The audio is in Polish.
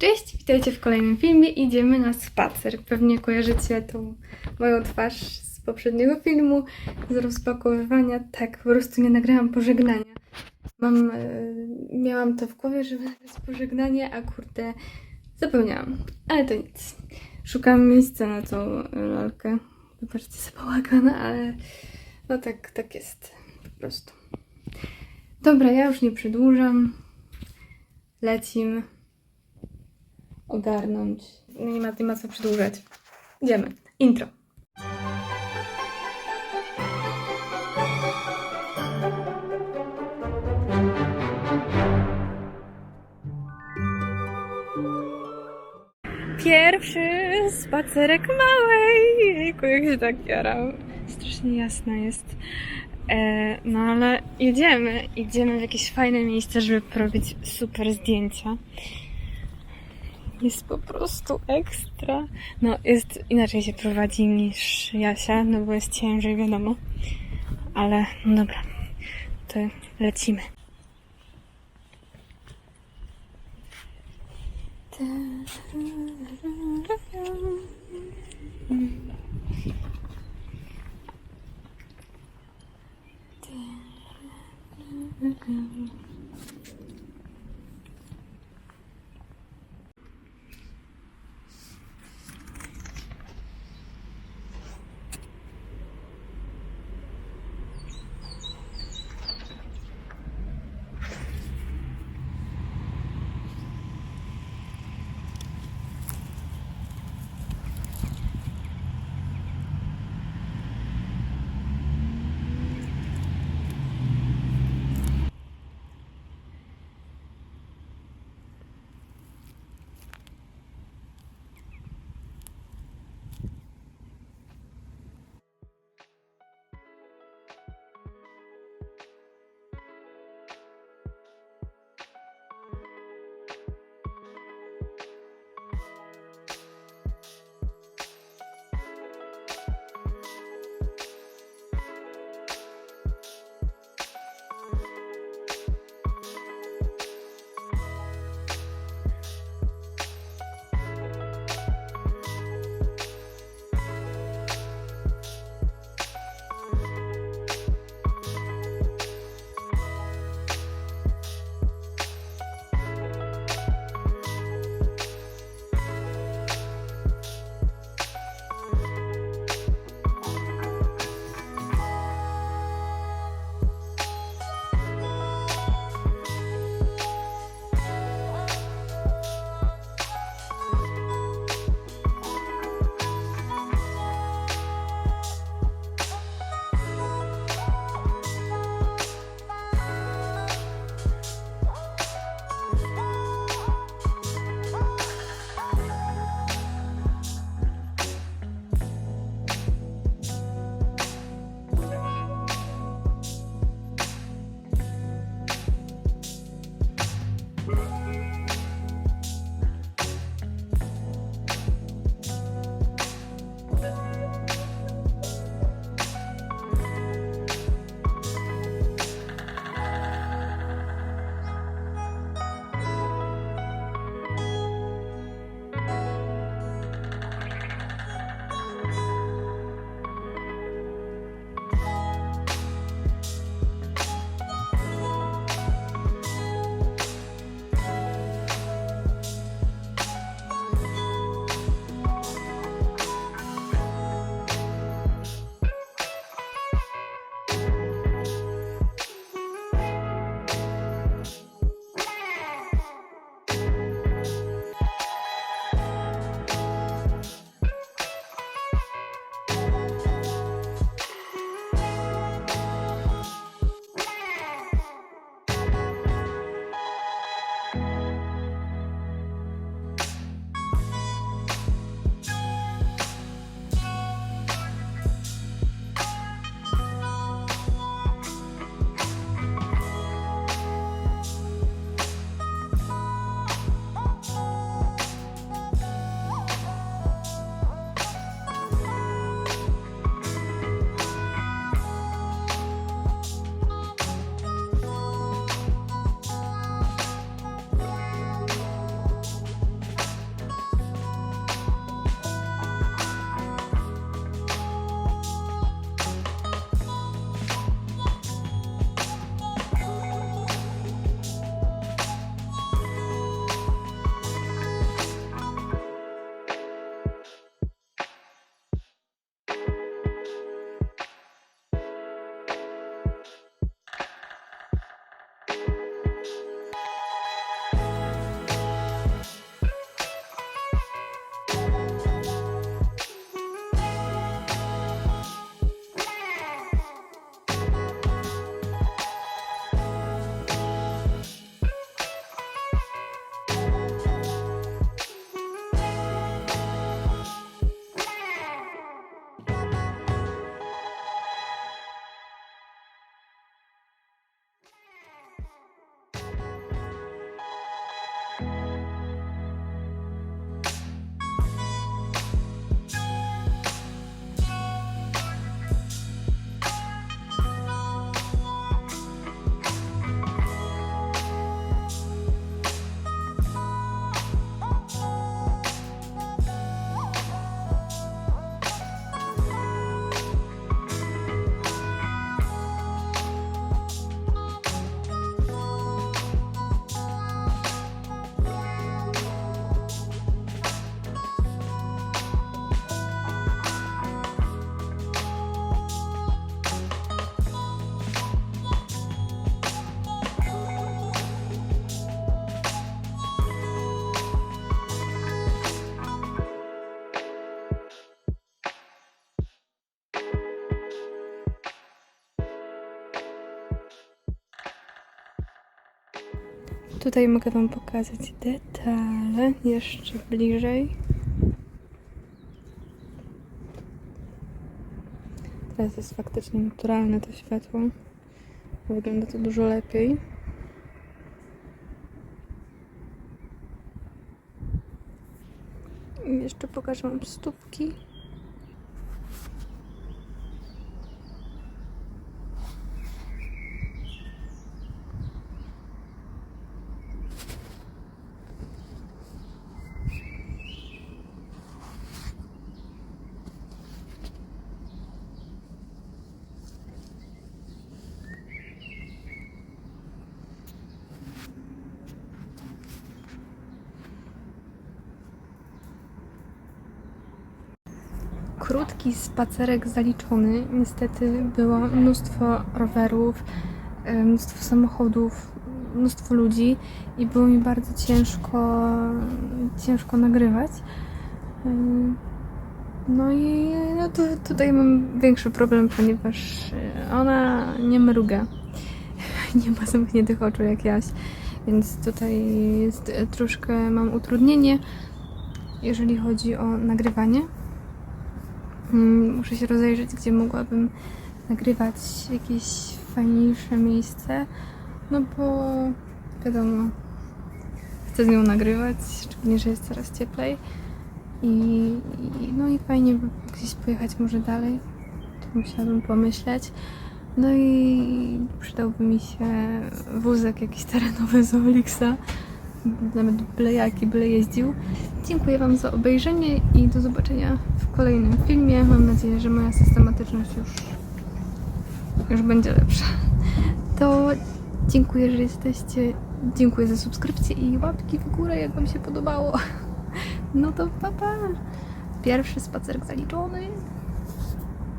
Cześć, witajcie w kolejnym filmie. Idziemy na spacer. Pewnie kojarzycie tą moją twarz z poprzedniego filmu, z rozpakowywania. Tak, po prostu nie nagrałam pożegnania. Mam, e, miałam to w głowie, żeby nagrać pożegnanie, a kurde, zapomniałam. Ale to nic. Szukam miejsca na tą e, lalkę. Wybaczcie za bałagana, ale no tak, tak jest. Po prostu. Dobra, ja już nie przedłużam. Lecim ogarnąć. Nie ma, nie ma co przedłużać. Idziemy. Intro. Pierwszy spacerek małej. Jejku, jak się tak jaram. Strasznie jasno jest. E, no ale jedziemy. Idziemy w jakieś fajne miejsce, żeby porobić super zdjęcia jest po prostu ekstra. No, jest inaczej się prowadzi niż Jasia, no bo jest ciężej, wiadomo. Ale no dobra, to lecimy. Tutaj mogę Wam pokazać detale jeszcze bliżej. Teraz jest faktycznie naturalne to światło. Wygląda to dużo lepiej. I jeszcze pokażę Wam stópki. Krótki spacerek zaliczony. Niestety było mnóstwo rowerów, e, mnóstwo samochodów, mnóstwo ludzi i było mi bardzo ciężko, ciężko nagrywać. Ym, No i no to tutaj mam większy problem, ponieważ e, ona nie mruga. Nie ma zamkniętych oczu jak Jaś, więc tutaj jest e, troszkę mam utrudnienie, jeżeli chodzi o nagrywanie. Mm, Muszę się rozejrzeć, gdzie mogłabym nagrywać jakieś fajniejsze miejsce. No bo wiadomo, chcę z nią nagrywać, szczególnie, że jest coraz cieplej. I, i no i fajnie by gdzieś pojechać może dalej. To musiałabym pomyśleć. No i przydałby mi się wózek jakiś terenowy z Olixa. Nawet byle jaki, byle jeździł. Dziękuję Wam za obejrzenie i do zobaczenia kolejnym filmie. Mam nadzieję, że moja systematyczność już, już będzie lepsza. To dziękuję, że jesteście. Dziękuję za subskrypcję i łapki w górę, jak Wam się podobało. No to pa, pa. Pierwszy spacerek zaliczony.